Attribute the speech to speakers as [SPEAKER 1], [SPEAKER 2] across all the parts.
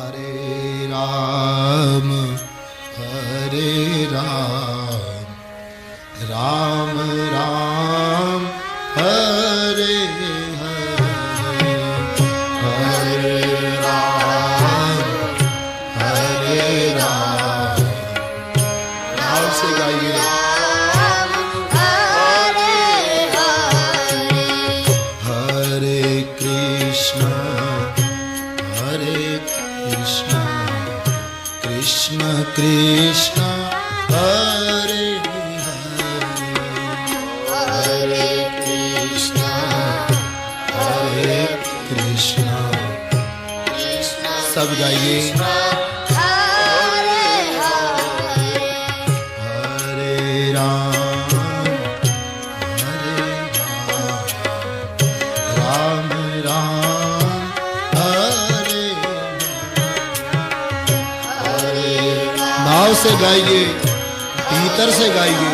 [SPEAKER 1] હરે રામ હરે રામ રામ कृष्ण कृष्ण कृष्ण हरे हरे हरे कृष्ण हरे कृष्ण सब गाइए भाव से गाइए भीतर से गाइए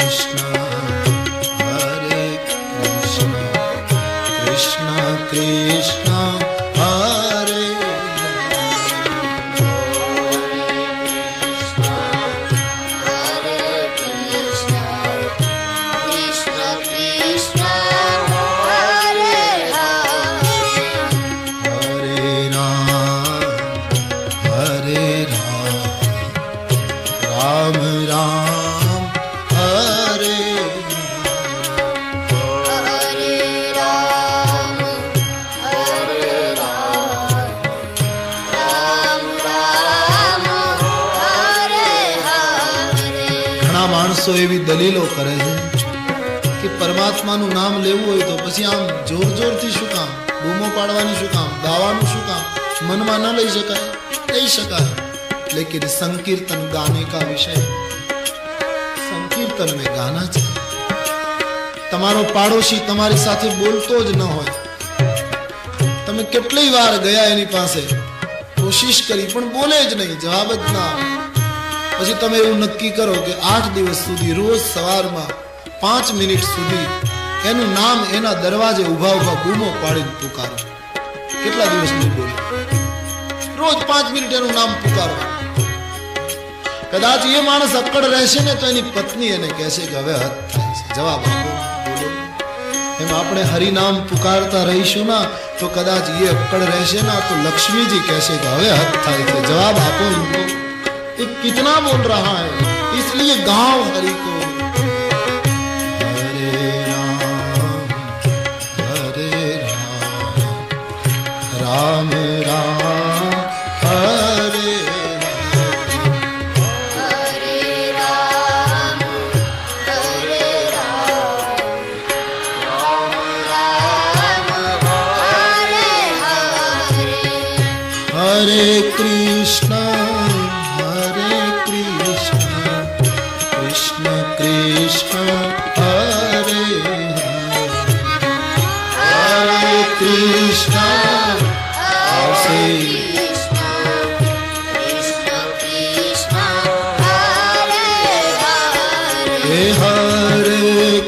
[SPEAKER 1] માણસો એવી દલીલો કરે છે કે પરમાત્માનું નામ લેવું હોય તો પછી આમ જોર જોરથી શું કામ? બૂમો પાડવાની શું કામ? ગાવાનું શું કામ? મનમાં ન લઈ શકાય લઈ શકાય. લેકિન સંકીર્તન ગાને કા વિષય? સંકીર્તન મેં ગાના છે. તમારો પાડોશી તમારી સાથે બોલતો જ ન હોય. તમે કેટલી વાર ગયા એની પાસે? કોશિશ કરી, પણ બોલે જ નહીં. જવાબ જ ના પછી તમે એવું નક્કી કરો કે આઠ દિવસ સુધી, રોજ સવારમાં પાંચ મિનિટ સુધી એનું નામ એના દરવાજે ઊભા ઊભા બૂમો પાડીને પુકારો. કેટલા દિવસ નહીં બોલે? રોજ પાંચ મિનિટ એનું નામ પુકારો. કદાચ એ માણસ અક્કડ રહેશે ને તો એની પત્ની એને કહેશે કે હવે હદ થાય છે. જવાબ આપો. એમ આપણે હરિનામ પુકારતા રહીશું ના, તો કદાચ એ અક્કડ રહેશે ના, તો લક્ષ્મીજી કહેશે કે હવે હદ થાય છે. જવાબ આપો. એમનો ये कितना बोल रहा है इसलिए गांव हरि को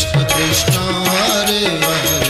[SPEAKER 1] કૃષ્ણ કૃષ્ણ હરે હરે